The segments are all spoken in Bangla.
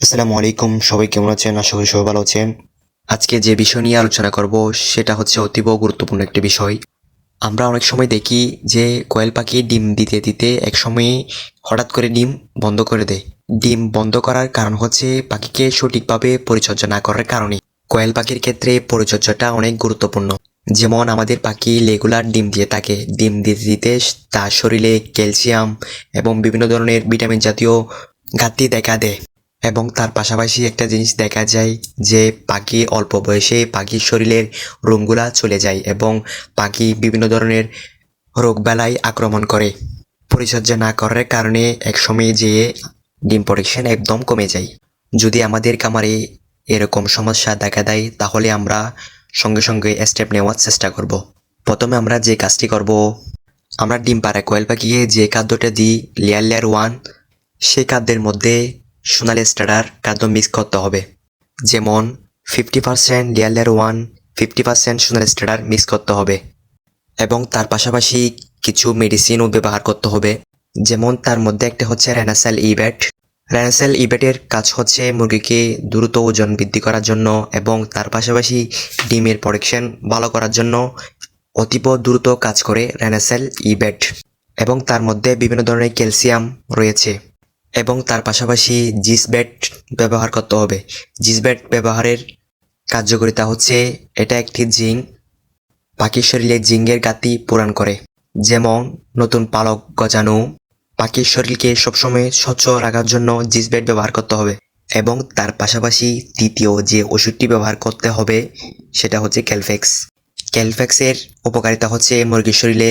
আসসালামু আলাইকুম, সবাই কেমন আছেন? আশা করি সবাই ভালো আছেন। আজকে যে বিষয় নিয়ে আলোচনা করব, সেটা হচ্ছে অতীব গুরুত্বপূর্ণ একটি বিষয়। আমরা অনেক সময় দেখি যে কোয়েল পাখি ডিম দিতে দিতে এক সময় হঠাৎ করে ডিম বন্ধ করে দেয়। ডিম বন্ধ করার কারণ হচ্ছে পাখিকে সঠিকভাবে পরিচর্যা না করার কারণে। কোয়েল পাখির ক্ষেত্রে পরিচর্যাটা অনেক গুরুত্বপূর্ণ। যেমন আমাদের পাখি রেগুলার ডিম দিয়ে থাকে। ডিম দিতে দিতে তার শরীরে ক্যালসিয়াম এবং বিভিন্ন ধরনের ভিটামিন জাতীয় ঘাটতি দেখা দেয়। এবং তার পাশাপাশি একটা জিনিস দেখা যায় যে পাখি অল্প বয়সে পাখির শরীরের রোগগুলা চলে যায় এবং পাখি বিভিন্ন ধরনের রোগবালাই আক্রমণ করে পরিচর্যা না করার কারণে একসময় যেয়ে ডিম প্রোডাকশন একদম কমে যায় যদি আমাদের কামারে এরকম সমস্যা দেখা দেয়, তাহলে আমরা সঙ্গে সঙ্গে স্টেপ নেওয়ার চেষ্টা করব। প্রথমে আমরা যে কাজটি করব, আমরা ডিম পাড়া কোয়েল পাখিকে যে খাদ্যটা দিই, লেয়ার লেয়ার ওয়ান সেই খাদ্যের মধ্যে সোনালি স্টাডার খাদ্য মিক্স করতে হবে। যেমন fifty percent layer one fifty percent সোনালি স্টাডার মিক্স করতে হবে। এবং তার পাশাপাশি কিছু মেডিসিনও ব্যবহার করতে হবে। যেমন, তার মধ্যে একটা হচ্ছে রেনাসেল ইব্যাট রেনাসেল ইব্যাটের কাজ হচ্ছে মুরগিকে দ্রুত ওজন বৃদ্ধি করার জন্য এবং তার পাশাপাশি ডিমের প্রোডাকশন ভালো করার জন্য অতীব দ্রুত কাজ করে রেনাসেল ইব্যাট এবং তার মধ্যে বিভিন্ন ধরনের ক্যালসিয়াম রয়েছে। এবং তার পাশাপাশি জিস ব্যাট ব্যবহার করতে হবে। জিস ব্যাট ব্যবহারের কার্যকারিতা হচ্ছে এটা একটি জিঙ্ক পাখির শরীরে জিঙ্গের গাতি পূরণ করে। যেমন, নতুন পালক গজানো পাখির শরীরকে সবসময় স্বচ্ছ রাখার জন্য জিস ব্যাট ব্যবহার করতে হবে এবং তার পাশাপাশি তৃতীয় যে ওষুধটি ব্যবহার করতে হবে, সেটা হচ্ছে ক্যালফেক্স ক্যালফেক্সের উপকারিতা হচ্ছে মুরগির শরীরে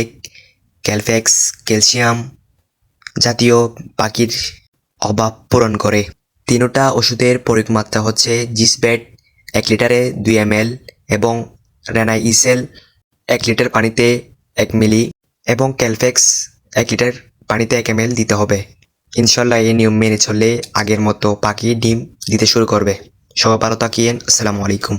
ক্যালফেক্স ক্যালসিয়াম জাতীয় পাখির অভাব পূরণ করে। তিনোটা ওষুধের পরিমাত্রা হচ্ছে জিসব্যাট এক লিটারে দুই এম এবং রেনাই ইসেল এক লিটার পানিতে এক মিলি এবং ক্যালফেক্স এক লিটার পানিতে এক এম দিতে হবে। ইনশাল্লাহ এই নিয়ম মেনে চললে আগের মতো পাখি ডিম দিতে শুরু করবে। সবাই ভালো থাকিয়েন আসসালামু আলাইকুম।